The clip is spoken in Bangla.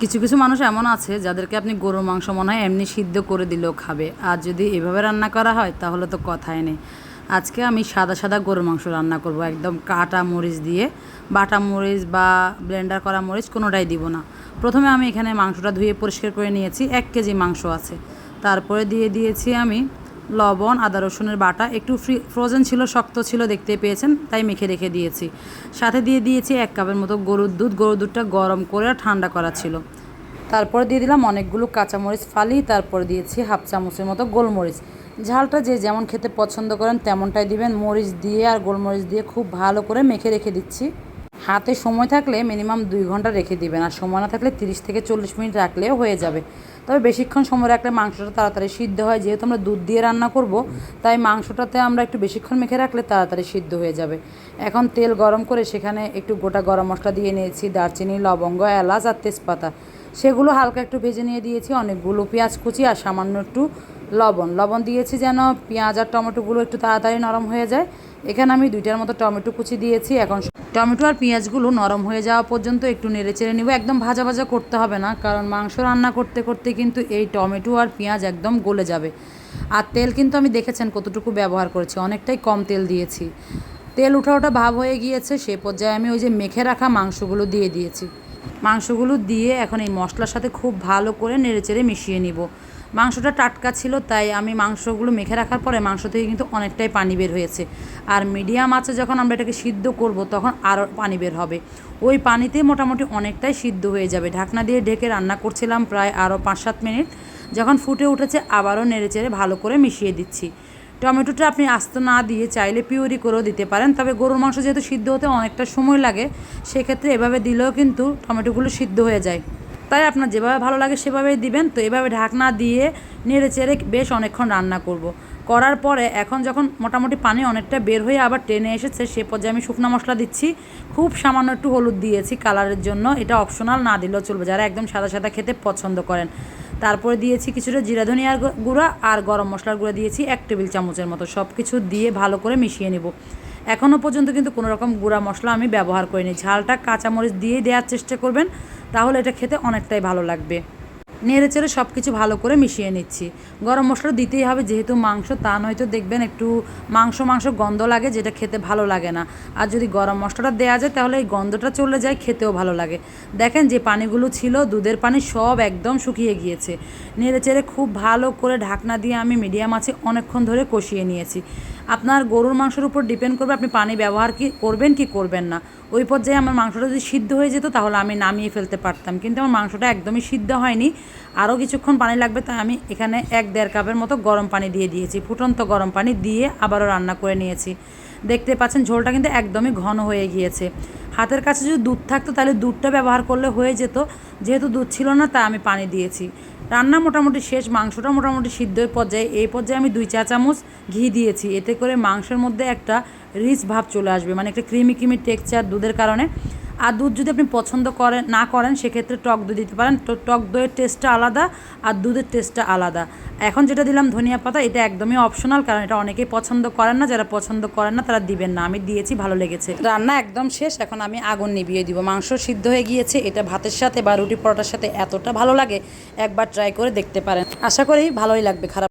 কিছু কিছু মানুষ এমন আছে যাদেরকে আপনি গরুর মাংস মনে হয় এমনি সিদ্ধ করে দিলেও খাবে। আর যদি এভাবে রান্না করা হয়, তাহলে তো কথাই নেই। আজকে আমি সাদা সাদা গরুর মাংস রান্না করব। একদম কাটা মরিচ দিয়ে, বাটা মরিচ বা ব্লেন্ডার করা মরিচ কোনোটাই দিব না। প্রথমে আমি এখানে মাংসটা ধুয়ে পরিষ্কার করে নিয়েছি। এক কেজি মাংস আছে। তারপরে দিয়ে দিয়েছি আমি লবণ, আদা, রসুনের বাটা, একটু ফ্রি ফ্রোজেন ছিল, শক্ত ছিল, দেখতে পেয়েছেন, তাই মেখে রেখে দিয়েছি। সাথে দিয়ে দিয়েছি এক কাপের মতো গরুর দুধ, গরুর দুধটা গরম করে ঠান্ডা করা ছিল। তারপর দিয়ে দিলাম অনেকগুলো কাঁচামরিচ ফালি, তারপর দিয়েছি হাফ চামচের মতো গোলমরিচ। ঝালটা যে যেমন খেতে পছন্দ করেন, তেমনটাই দিবেন। মরিচ দিয়ে আর গোলমরিচ দিয়ে খুব ভালো করে মেখে রেখে দিচ্ছি। হাতে সময় থাকলে মিনিমাম দুই ঘণ্টা রেখে দিবেন আর সময় না থাকলে তিরিশ থেকে চল্লিশ মিনিট রাখলেও হয়ে যাবে। তবে বেশিক্ষণ সময় রাখলে মাংসটা তাড়াতাড়ি সিদ্ধ হয়। যেহেতু আমরা দুধ দিয়ে রান্না করব, তাই মাংসটাতে আমরা একটু বেশিক্ষণ মেখে রাখলে তাড়াতাড়ি সিদ্ধ হয়ে যাবে। এখন তেল গরম করে সেখানে একটু গোটা গরম মশলা দিয়ে নিয়েছি, দারচিনি, লবঙ্গ, এলাচ আর তেজপাতা। সেগুলো হালকা একটু ভেজে নিয়ে দিয়েছি, অনেকগুলো পেঁয়াজ কুচি আর সামান্য একটু লবণ। লবণ দিয়েছি যেন পেঁয়াজ আর টমেটোগুলো একটু তাড়াতাড়ি নরম হয়ে যায়। এখানে আমি দুইটার মতো টমেটো কুচি দিয়েছি। এখন টমেটো আর পেঁয়াজগুলো নরম হয়ে যাওয়া পর্যন্ত একটু নেড়ে চেড়ে নিব। একদম ভাজা ভাজা করতে হবে না, কারণ মাংস রান্না করতে করতে কিন্তু এই টমেটো আর পেঁয়াজ একদম গলে যাবে। আর তেল কিন্তু আমি দেখেছেন কতটুকু ব্যবহার করেছি, অনেকটাই কম তেল দিয়েছি। তেল উঠা ওঠা ভাব হয়ে গিয়েছে, সে পর্যায়ে আমি ওই যে মেখে রাখা মাংসগুলো দিয়ে দিয়েছি। মাংসগুলো দিয়ে এখন এই মশলার সাথে খুব ভালো করে নেড়েচেড়ে মিশিয়ে নিব। মাংসটা টাটকা ছিল, তাই আমি মাংসগুলো মেখে রাখার পরে মাংস থেকে কিন্তু অনেকটাই পানি বের হয়েছে। আর মিডিয়াম আছে যখন আমরা এটাকে সিদ্ধ করব, তখন আরও পানি বের হবে। ওই পানিতে মোটামুটি অনেকটাই সিদ্ধ হয়ে যাবে। ঢাকনা দিয়ে ঢেকে রান্না করছিলাম প্রায় আরও পাঁচ সাত মিনিট। যখন ফুটে উঠেছে, আবারও নেড়েচেড়ে ভালো করে মিশিয়ে দিচ্ছি। টমেটোটা আপনি আস্ত না দিয়ে চাইলে পিউরি করেও দিতে পারেন, তবে গরুর মাংস যেহেতু সিদ্ধ হতে অনেকটা সময় লাগে, সেক্ষেত্রে এভাবে দিলেও কিন্তু টমেটোগুলো সিদ্ধ হয়ে যায়। তাই আপনার যেভাবে ভালো লাগে সেভাবেই দিবেন। তো এভাবে ঢাকনা দিয়ে নেড়ে চেড়ে বেশ অনেকক্ষণ রান্না করব। করার পরে এখন যখন মোটামুটি পানি অনেকটা বের হয়ে আবার টেনে এসেছে, সে পর্যায়ে আমি শুকনো মশলা দিচ্ছি। খুব সামান্য একটু হলুদ দিয়েছি কালারের জন্য। এটা অপশনাল, না দিলেও চলবে। যারা একদম সাদা সাদা খেতে পছন্দ করেন। তারপরে দিয়েছি কিছুটা জিরা, ধনিয়ার গুঁড়া আর গরম মশলার গুঁড়া দিয়েছি এক টেবিল চামচের মতো। সব কিছু দিয়ে ভালো করে মিশিয়ে নেব। এখনও পর্যন্ত কিন্তু কোনো রকম গুঁড়া মশলা আমি ব্যবহার করিনি। ঝালটা কাঁচামরিচ দিয়েই দেওয়ার চেষ্টা করবেন। তাহলে এটা খেতে অনেকটাই ভালো লাগবে। নেড়ে চেড়ে সব কিছু ভালো করে মিশিয়ে নিচ্ছি। গরম মশলা দিতেই হবে, যেহেতু মাংস, তা নয়তো দেখবেন একটু মাংস মাংস গন্ধ লাগে, যেটা খেতে ভালো লাগে না। আর যদি গরম মশলাটা দেওয়া যায়, তাহলে এই গন্ধটা চলে যায়, খেতেও ভালো লাগে। দেখেন যে পানিগুলো ছিল, দুধের পানি সব একদম শুকিয়ে গিয়েছে। নেড়ে চেড়ে খুব ভালো করে ঢাকনা দিয়ে আমি মিডিয়াম আছে অনেকক্ষণ ধরে কষিয়ে নিয়েছি। আপনার গরুর মাংসের উপর ডিপেন্ড করবে আপনি পানি ব্যবহার কি করবেন কি করবেন না। ওই পর্যায়ে আমার মাংসটা যদি সিদ্ধ হয়ে যেত, তাহলে আমি নামিয়ে ফেলতে পারতাম। কিন্তু আমার মাংসটা একদমই সিদ্ধ হয়নি। আরও কিছুক্ষণ পানি লাগবে, তাই আমি এখানে এক দেড় কাপের মতো গরম পানি দিয়ে দিয়েছি। ফুটন্ত গরম পানি দিয়ে আবারও রান্না করে নিয়েছি। দেখতে পাচ্ছেন, ঝোলটা কিন্তু একদমই ঘন হয়ে গিয়েছে। হাতের কাছে যদি দুধ থাকতো, তাহলে দুধটা ব্যবহার করলে হয়ে যেত। যেহেতু দুধ ছিল না, তাই আমি পানি দিয়েছি। রান্না মোটামুটি শেষ, মাংসটা মোটামুটি সিদ্ধের পর্যায়ে। এই পর্যায়ে আমি দুই চা চামচ ঘি দিয়েছি। এতে করে মাংসের মধ্যে একটা রিচ ভাব চলে আসবে মানে একটা ক্রিমি ক্রিমি টেক্সচার দুধের কারণে। আর দুধ যদি আপনি পছন্দ করেন, না করেন, সেক্ষেত্রে টক দই দিতে পারেন। তো টক দইয়ের টেস্টটা আলাদা আর দুধের টেস্টটা আলাদা। এখন যেটা দিলাম ধনিয়া পাতা, এটা একদমই অপশনাল কারণ এটা অনেকেই পছন্দ করেন না, যারা পছন্দ করেন না, তারা দিবেন না। আমি দিয়েছি, ভালো লেগেছে। রান্না একদম শেষ, এখন আমি আগুন নিভিয়ে দিব। মাংস সিদ্ধ হয়ে গিয়েছে, এটা ভাতের সাথে বা রুটি পরোটার সাথে এতটা ভালো লাগে, একবার ট্রাই করে দেখতে পারেন। আশা করি ভালোই লাগবে, খারাপ